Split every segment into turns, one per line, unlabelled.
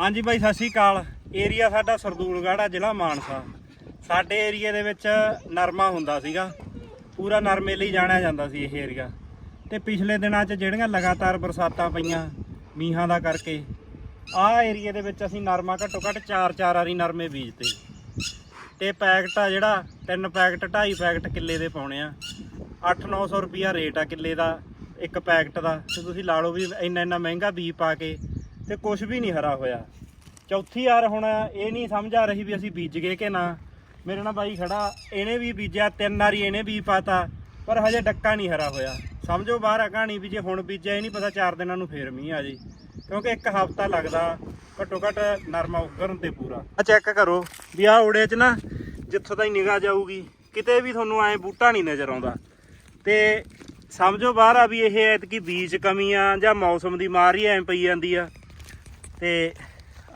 ਹਾਂਜੀ ਬਾਈ, ਸਤਿ ਸ਼੍ਰੀ ਅਕਾਲ। ਏਰੀਆ ਸਾਡਾ ਸਰਦੂਲਗੜ੍ਹ ਆ, ਜ਼ਿਲ੍ਹਾ ਮਾਨਸਾ। ਸਾਡੇ ਏਰੀਆ ਦੇ ਵਿੱਚ ਨਰਮਾ ਹੁੰਦਾ ਸੀਗਾ। ਪੂਰਾ ਨਰਮੇ ਲਈ ਜਾਣਿਆ ਜਾਂਦਾ ਸੀ ਇਹ ਏਰੀਆ। ਤੇ ਪਿਛਲੇ ਦਿਨਾਂ 'ਚ ਜਿਹੜੀਆਂ ਲਗਾਤਾਰ ਬਰਸਾਤਾਂ ਪਈਆਂ, ਮੀਂਹਾਂ ਦਾ ਕਰਕੇ ਆਹ ਏਰੀਆ ਦੇ ਵਿੱਚ ਅਸੀਂ ਨਰਮਾ ਘੱਟੋ ਘੱਟ 4-4 ਵਾਰੀ ਨਰਮੇ ਬੀਜਤੇ। ਤੇ ਪੈਕਟ ਆ ਜਿਹੜਾ, ਤਿੰਨ ਪੈਕਟ, ਢਾਈ ਪੈਕਟ ਕਿੱਲੇ ਦੇ ਪਾਉਣੇ ਆ। 8-900 ਰੁਪਿਆ ਰੇਟ ਆ ਕਿੱਲੇ ਦਾ, ਇੱਕ ਪੈਕਟ ਦਾ। ਤੇ ਤੁਸੀਂ ਲਾ ਲਓ ਵੀ ਇੰਨਾ ਇੰਨਾ ਮਹਿੰਗਾ ਬੀਜ ਪਾ ਕੇ ਤੇ ਕੁਝ ਵੀ ਨਹੀਂ ਹਰਾ ਹੋਇਆ। ਚੌਥੀ ਵਾਰ ਹੁਣ ਇਹ ਨਹੀਂ ਸਮਝ ਆ ਰਹੀ ਵੀ ਅਸੀਂ ਬੀਜ ਗਏ ਕਿ ਨਾ। ਮੇਰੇ ਨਾਲ ਬਾਈ ਖੜਾ, ਇਹਨੇ ਵੀ ਬੀਜਿਆ, ਤਿੰਨ ਵਾਰੀ ਇਹਨੇ ਵੀ ਪਾਤਾ, ਪਰ ਹਜੇ ਡੱਕਾ ਨਹੀਂ ਹਰਾ ਹੋਇਆ। ਸਮਝੋ ਬਾਹਰ ਆ ਕਹਾਣੀ ਵੀ ਜੇ ਹੁਣ ਬੀਜਿਆ, ਇਹ ਨਹੀਂ ਪਤਾ ਚਾਰ ਦਿਨਾਂ ਨੂੰ ਫੇਰ ਮੀਂਹ ਆ ਜੀ। ਕਿਉਂਕਿ ਇੱਕ ਹਫ਼ਤਾ ਲੱਗਦਾ, ਘੱਟੋ ਘੱਟ ਨਰਮਾ ਉਗਰਨ ਤੇ ਪੂਰਾ। ਆ ਚੈੱਕ ਕਰੋ ਵੀ ਆ ਓੜੇ 'ਚ ਨਾ ਜਿੱਥੋਂ ਤਾਈ ਨਿਗਾਹ ਜਾਊਗੀ, ਕਿਤੇ ਵੀ ਤੁਹਾਨੂੰ ਐ ਬੂਟਾ ਨਹੀਂ ਨਜ਼ਰ ਆਉਂਦਾ। ਤੇ ਸਮਝੋ ਬਾਹਰ ਆ ਵੀ ਇਹ ਐਤਕੀ ਬੀਜ ਕਮੀ ਆ ਜਾਂ ਮੌਸਮ ਦੀ ਮਾਰ ਹੀ ਐ ਪਈ ਜਾਂਦੀ ਆ। ਤੇ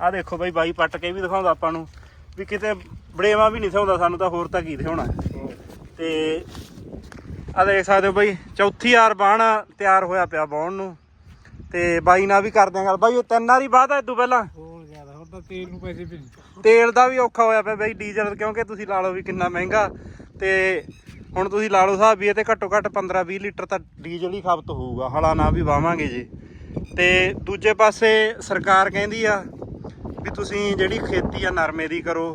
ਆ ਦੇਖੋ ਬਾਈ ਬਾਈ ਪੱਟ ਕੇ ਵੀ ਦਿਖਾਉਂਦਾ ਆਪਾਂ ਨੂੰ ਵੀ ਕਿਤੇ ਬੜੇਵਾ ਵੀ ਨਹੀਂ ਦਿਖਾਉਂਦਾ ਸਾਨੂੰ ਤਾਂ ਹੋਰ ਤਾਂ ਕੀ ਦਿਖਾਉਣਾ। ਤੇ ਆ ਦੇਖ ਸਕਦੇ ਹੋ ਬਾਈ ਚੌਥੀ ਵਾਰ ਬਾਣ ਤਿਆਰ ਹੋਇਆ ਪਿਆ ਬਾਉਣ ਨੂੰ। ਤੇ ਬਾਈ ਨਾਲ ਵੀ ਕਰਦੇ ਆਂ ਗੱਲ। ਬਾਈ ਇਹ ਤਿੰਨ ਵਾਰੀ ਬਾਅਦ ਆ ਇਦੋਂ ਪਹਿਲਾਂ?
ਹੋਰ ਜ਼ਿਆਦਾ ਹੁਣ ਤਾਂ ਤੇਲ ਨੂੰ ਪੈਸੇ ਵੀ
ਤੇਲ ਦਾ ਵੀ ਔਖਾ ਹੋਇਆ ਪਿਆ ਬਾਈ ਡੀਜ਼ਲ ਕਿਉਂਕਿ ਤੁਸੀਂ ਲਾ ਲਓ ਵੀ ਕਿੰਨਾ ਮਹਿੰਗਾ। ਤੇ ਹੁਣ ਤੁਸੀਂ ਲਾ ਲਓ ਸਾਹਿਬ ਵੀ ਇਹ ਤੇ ਘੱਟੋ ਘੱਟ 15-20 ਲੀਟਰ ਤਾਂ ਡੀਜ਼ਲ ਹੀ ਖਪਤ ਹੋਊਗਾ। ਹਲਾ ਨਾ ਵੀ ਵਾਵਾਂਗੇ ਜੀ। ਤੇ ਦੂਜੇ ਪਾਸੇ ਸਰਕਾਰ ਕਹਿੰਦੀ ਆ ਵੀ ਤੁਸੀਂ ਜਿਹੜੀ ਖੇਤੀ ਆ ਨਰਮੇ ਦੀ ਕਰੋ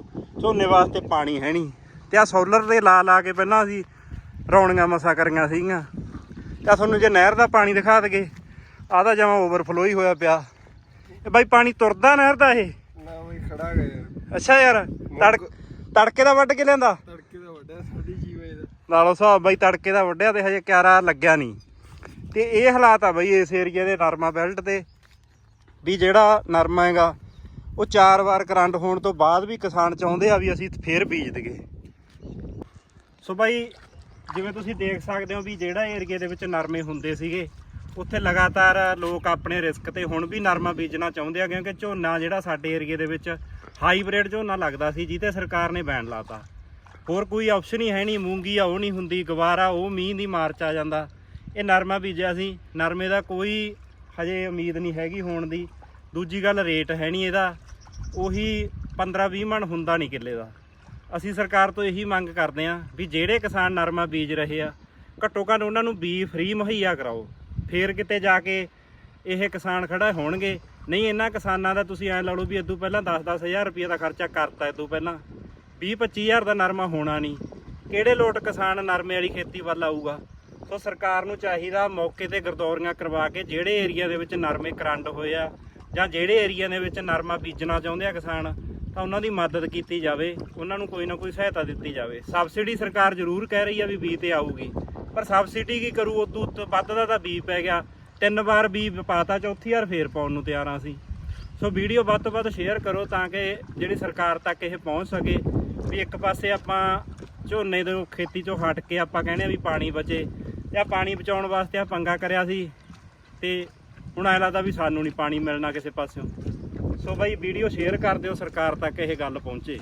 ਝੋਨੇ ਵਾਸਤੇ ਪਾਣੀ ਹੈ ਨਹੀਂ। ਤੇ ਆ ਸੋਲਰ ਦੇ ਲਾ ਲਾ ਕੇ ਪਹਿਲਾਂ ਅਸੀਂ ਰੌਣੀਆਂ ਮਸਾ ਕਰੀਆਂ ਸੀਗੀਆਂ। ਤੇ ਤੁਹਾਨੂੰ ਜੇ ਨਹਿਰ ਦਾ ਪਾਣੀ ਦਿਖਾ ਦਗੇ ਆਹ ਤਾਂ ਜਮਾਂ ਓਵਰਫਲੋ ਹੀ ਹੋਇਆ ਪਿਆ। ਇਹ ਬਾਈ ਪਾਣੀ ਤੁਰਦਾ ਨਹਿਰ ਦਾ ਇਹ?
ਨਾ ਉਹੀ ਖੜਾ ਗਏ
ਅੱਛਾ ਯਾਰ ਤੜਕ ਤੜਕੇ ਦਾ ਵੱਢ ਕੇ ਲਿਆਂਦਾ?
ਤੜਕੇ ਦਾ ਵੱਡਾ 6:30 ਵਜੇ ਦਾ।
ਲਾ ਲਓ ਹਿਸਾਬ ਬਾਈ ਤੜਕੇ ਦਾ ਵੱਢਿਆ ਤੇ ਹਜੇ ਕਿਆਰਾ ਲੱਗਿਆ ਨਹੀਂ। ਤੇ ਇਹ ਹਾਲਾਤ ਆ ਬਈ ਇਸ ਏਰੀਏ ਦੇ ਨਰਮਾ ਬੈਲਟ ਤੇ, ਵੀ ਜਿਹੜਾ ਨਰਮਾ ਹੈਗਾ, ਉਹ ਚਾਰ ਵਾਰ ਕਰੰਟ ਹੋਣ ਤੋਂ ਬਾਅਦ ਵੀ ਕਿਸਾਨ ਚਾਹੁੰਦੇ ਆ ਵੀ ਅਸੀਂ ਫੇਰ ਬੀਜ ਦਈਏ। ਸੋ ਬਾਈ, ਜਿਵੇਂ ਤੁਸੀਂ ਦੇਖ ਸਕਦੇ ਹੋ ਵੀ ਜਿਹੜਾ ਏਰੀਏ ਦੇ ਵਿੱਚ ਨਰਮੇ ਹੁੰਦੇ ਸੀਗੇ, ਉੱਥੇ ਲਗਾਤਾਰ ਲੋਕ ਆਪਣੇ ਰਿਸਕ ਤੇ ਹੁਣ ਵੀ ਨਰਮਾ ਬੀਜਣਾ ਚਾਹੁੰਦੇ ਆ, ਕਿਉਂਕਿ ਝੋਨਾ ਜਿਹੜਾ ਸਾਡੇ ਏਰੀਏ ਦੇ ਵਿੱਚ ਹਾਈਬ੍ਰਿਡ ਝੋਨਾ ਲੱਗਦਾ ਸੀ ਜਿਹਤੇ ਸਰਕਾਰ ਨੇ ਬੈਨ ਲਾਤਾ। ਹੋਰ ਕੋਈ ਆਪਸ਼ਨ ਹੀ ਹੈ ਨਹੀਂ, ਮੂੰਗੀ ਆ, ਉਹ ਨਹੀਂ ਹੁੰਦੀ, ਗਵਾਰਾ, ਉਹ ਮੀਂਹ ਦੀ ਮਾਰ ਚ ਆ ਜਾਂਦਾ। ਇਹ ਨਰਮਾ ਬੀਜਿਆ ਸੀ। ਨਰਮੇ ਦਾ ਕੋਈ ਹਜੇ ਉਮੀਦ ਨਹੀਂ ਹੈਗੀ ਹੋਣ ਦੀ। ਦੂਜੀ ਗੱਲ ਰੇਟ ਹੈ ਨਹੀਂ ਇਹਦਾ। ਉਹੀ 15-20 ਮਣ ਹੁੰਦਾ ਨਹੀਂ ਕਿੱਲੇ ਦਾ। ਅਸੀਂ ਸਰਕਾਰ ਤੋਂ ਇਹੀ ਮੰਗ ਕਰਦੇ ਹਾਂ ਵੀ ਜਿਹੜੇ ਕਿਸਾਨ ਨਰਮਾ ਬੀਜ ਰਹੇ ਆ, ਘੱਟੋ ਘੱਟ ਉਹਨਾਂ ਨੂੰ ਬੀ ਫ੍ਰੀ ਮੁਹੱਈਆ ਕਰਾਓ। ਫੇਰ ਕਿਤੇ ਜਾ ਕੇ ਇਹ ਕਿਸਾਨ ਖੜਾ ਹੋਣਗੇ। ਨਹੀਂ, ਇਹਨਾਂ ਕਿਸਾਨਾਂ ਦਾ ਤੁਸੀਂ ਐਂ ਲਾ ਲਓ ਵੀ ਇਦੋਂ ਪਹਿਲਾਂ 10-10 ਹਜ਼ਾਰ ਰੁਪਏ ਦਾ ਖਰਚਾ ਕਰਤਾ ਇਦੋਂ ਪਹਿਲਾਂ। 20-25 ਹਜ਼ਾਰ ਦਾ ਨਰਮਾ ਹੋਣਾ ਨਹੀਂ। ਕਿਹੜੇ ਲੋਟ ਕਿਸਾਨ ਨਰਮੇ ਵਾਲੀ ਖੇਤੀ ਵੱਲ ਆਊਗਾ ਸੋ ਸਰਕਾਰ ਨੂੰ ਚਾਹੀਦਾ ਮੌਕੇ ਤੇ ਗਰਦੌਰੀਆਂ ਕਰਵਾ ਕੇ ਜਿਹੜੇ ਏਰੀਆ ਦੇ ਵਿੱਚ ਨਰਮੇ ਕਰੰਡ ਹੋਏ ਆ ਜਾਂ ਜਿਹੜੇ ਏਰੀਆ ਦੇ ਵਿੱਚ ਨਰਮਾ ਬੀਜਣਾ ਚਾਹੁੰਦੇ ਆ ਕਿਸਾਨ, ਤਾਂ ਉਹਨਾਂ ਦੀ ਮਦਦ ਕੀਤੀ ਜਾਵੇ, ਉਹਨਾਂ ਨੂੰ ਕੋਈ ਨਾ ਕੋਈ ਸਹਾਇਤਾ ਦਿੱਤੀ ਜਾਵੇ। ਸਬਸਿਡੀ ਸਰਕਾਰ ਜ਼ਰੂਰ ਕਹਿ ਰਹੀ ਆ ਵੀ ਬੀ ਤੇ ਆਊਗੀ, ਪਰ ਸਬਸਿਡੀ ਕੀ ਕਰੂ? ਉਦੋਂ ਉੱਤੇ ਵੱਧ ਦਾ ਤਾਂ ਬੀ ਪੈ ਗਿਆ। ਤਿੰਨ ਵਾਰ ਬੀ ਪਾਤਾ, ਚੌਥੀ ਵਾਰ ਫੇਰ ਪਾਉਣ ਨੂੰ ਤਿਆਰ ਸੀ ਸੋ ਵੀਡੀਓ ਵੱਧ ਤੋਂ ਵੱਧ ਸ਼ੇਅਰ ਕਰੋ ਤਾਂ ਕਿ ਜਿਹੜੀ ਸਰਕਾਰ ਤੱਕ ਇਹ ਪਹੁੰਚ ਸਕੇ। ਵੀ ਇੱਕ ਪਾਸੇ ਆਪਾਂ ਝੋਨੇ ਦੇ ਖੇਤੀ ਚੋਂ ਹਟ ਕੇ ਆਪਾਂ ਕਹਿੰਦੇ ਆ ਵੀ ਪਾਣੀ ਬਚੇ ਤੇ ਆ ਪਾਣੀ ਬਚਾਉਣ ਵਾਸਤੇ ਆ ਪੰਗਾ ਕਰਿਆ ਸੀ ਤੇ ਹੁਣ ਐ ਲੱਗਦਾ ਵੀ ਸਾਨੂੰ ਨਹੀਂ ਪਾਣੀ ਮਿਲਣਾ ਕਿਸੇ ਪਾਸਿਓਂ। ਸੋ ਬਾਈ ਵੀਡੀਓ ਸ਼ੇਅਰ ਕਰ ਦਿਓ, ਸਰਕਾਰ ਤੱਕ ਇਹ ਗੱਲ ਪਹੁੰਚੇ।